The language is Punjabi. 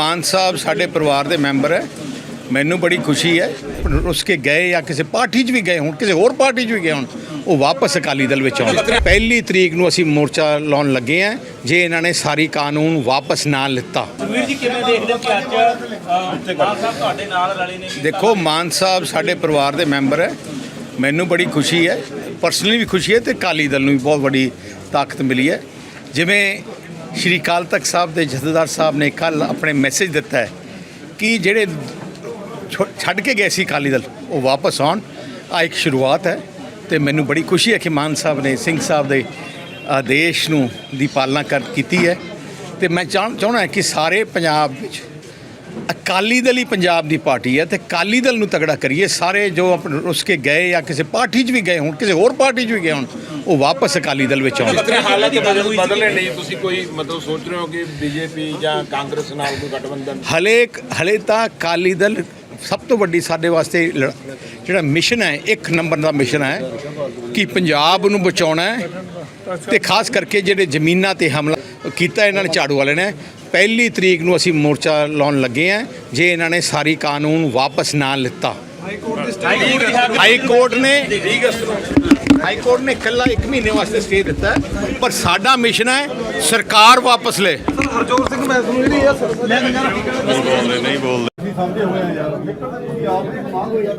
ਮਾਨ ਸਾਹਿਬ ਸਾਡੇ ਪਰਿਵਾਰ ਦੇ ਮੈਂਬਰ ਹੈ। ਮੈਨੂੰ ਬੜੀ ਖੁਸ਼ੀ ਹੈ। ਉਸ ਕੇ ਗਏ ਜਾਂ ਕਿਸੇ ਪਾਰਟੀ 'ਚ ਵੀ ਗਏ ਹੁਣ ਕਿਸੇ ਹੋਰ ਪਾਰਟੀ 'ਚ ਵੀ ਗਏ ਹੁਣ ਉਹ ਵਾਪਸ ਅਕਾਲੀ ਦਲ ਵਿੱਚ ਆਉਣ। ਪਹਿਲੀ ਤਰੀਕ ਨੂੰ ਅਸੀਂ ਮੋਰਚਾ ਲਾਉਣ ਲੱਗੇ ਹਾਂ। ਜੇ ਇਹਨਾਂ ਨੇ ਸਾਰੀ ਕਾਨੂੰਨ ਵਾਪਸ ਨਾ ਲਿੱਤਾ। ਵੀਰ ਜੀ ਕਿਵੇਂ ਦੇਖਦੇ ਹੋ ਕਿ ਅੱਜ ਅਹ, ਮਾਨ ਸਾਹਿਬ ਤੁਹਾਡੇ ਨਾਲ ਰਲੇ ਨੇ? ਦੇਖੋ ਮਾਨ ਸਾਹਿਬ ਸਾਡੇ ਪਰਿਵਾਰ ਦੇ ਮੈਂਬਰ ਹੈ। ਮੈਨੂੰ ਬੜੀ ਖੁਸ਼ੀ ਹੈ। ਪਰਸਨਲੀ ਵੀ ਖੁਸ਼ੀ ਹੈ ਤੇ ਅਕਾਲੀ ਦਲ ਨੂੰ ਵੀ ਬਹੁਤ ਵੱਡੀ ਤਾਕਤ ਮਿਲੀ ਹੈ। ਜਿਵੇਂ ਸ਼੍ਰੀ ਅਕਾਲ ਤਖਤ ਸਾਹਿਬ ਦੇ ਜਥੇਦਾਰ ਸਾਹਿਬ ਨੇ ਕੱਲ ਆਪਣੇ ਮੈਸੇਜ ਦਿੱਤਾ ਹੈ ਕਿ ਜਿਹੜੇ ਛੋ- ਛੱਡ ਕੇ ਗਏ ਸੀ ਅਕਾਲੀ ਦਲ, ਉਹ ਵਾਪਸ ਆਉਣ। ਆ ਇੱਕ ਸ਼ੁਰੂਆਤ ਹੈ ਤੇ ਮੈਨੂੰ ਬੜੀ ਖੁਸ਼ੀ ਹੈ ਕਿ ਮਾਨ ਸਾਹਿਬ ਨੇ ਸਿੰਘ ਸਾਹਿਬ ਦੇ ਆਦੇਸ਼ ਨੂੰ ਦੀ ਪਾਲਣਾ ਕਰ, ਕੀਤੀ ਹੈ। ਤੇ ਮੈਂ ਚਾਹ- ਚਾਹੁੰਦਾ ਕਿ ਸਾਰੇ ਪੰਜਾਬ ਵਿੱਚ ਅਕਾਲੀ ਦਲ ਹੀ ਪੰਜਾਬ ਦੀ ਪਾਰਟੀ ਹੈ ਤੇ ਅਕਾਲੀ ਦਲ ਨੂੰ ਤਗੜਾ ਕਰੀਏ। ਸਾਰੇ ਜੋ ਆਪਣੇ ਉਸ ਕੇ ਗਏ ਜਾਂ ਕਿਸੇ ਪਾਰਟੀ 'ਚ ਵੀ ਗਏ ਹੋਣ, ਕਿਸੇ ਹੋਰ ਪਾਰਟੀ 'ਚ ਵੀ ਗਏ ਹੋਣ ਉਹ ਵਾਪਸ ਅਕਾਲੀ ਦਲ ਵਿੱਚ ਆਉਣ ਇਤਨੇ ਹਾਲਾਤ ਬਦਲ ਬਦਲੇ ਨਹੀਂ ਤੁਸੀਂ ਕੋਈ ਮਤਲਬ ਸੋਚ ਰਹੇ ਹੋ ਕਿ ਬੀਜੇਪੀ ਜਾਂ ਕਾਂਗਰਸ ਨਾਲ ਕੋਈ ਗਠਬੰਧਨ? ਹਲੇ ਹਲੇ ਤਾਂ ਅਕਾਲੀ ਦਲ ਸਭ ਤੋਂ ਵੱਡੀ ਸਾਡੇ ਵਾਸਤੇ ਜਿਹੜਾ ਮਿਸ਼ਨ ਹੈ ਇੱਕ ਨੰਬਰ ਦਾ ਮਿਸ਼ਨ ਹੈ ਕਿ ਪੰਜਾਬ ਨੂੰ ਬਚਾਉਣਾ ਹੈ ਤੇ ਖਾਸ ਕਰਕੇ ਜਿਹੜੇ ਜ਼ਮੀਨਾਂ ਤੇ ਹਮਲਾ ਕੀਤਾ ਇਹਨਾਂ ਨੇ ਝਾੜੂ ਵਾਲੇ ਨੇ ਪਹਿਲੀ ਤਰੀਕ ਨੂੰ ਅਸੀਂ ਮੋਰਚਾ ਲਾਉਣ ਲੱਗੇ ਹਾਂ ਜੇ ਇਹਨਾਂ ਨੇ ਸਾਰੀ ਕਾਨੂੰਨ ਵਾਪਸ ਨਾ ਲਿੱਤਾ। ਹਾਈ ਕੋਰਟ ਨੇ ਹਾਈ ਕੋਰਟ ਨੇ ਕੱਲਾ 1 ਮਹੀਨੇ ਵਾਸਤੇ ਸਟੇ ਦਿੱਤਾ ਪਰ ਸਾਡਾ ਮਿਸ਼ਨ ਹੈ ਸਰਕਾਰ ਵਾਪਸ ਲੈ। ਹਰਜੋਤ ਸਿੰਘ ਮੈਂ ਤੁਹਾਨੂੰ ਜਿਹੜੀ ਇਹ ਬੋਲਦੇ ਨਹੀਂ ਬੋਲਦੇ। ਸਮਝੇ ਹੋਏ ਆ ਯਾਰ ਨਿਕਲ ਤੁਸੀਂ ਆਪ ਦੀ ਹੋ ਯਾਰ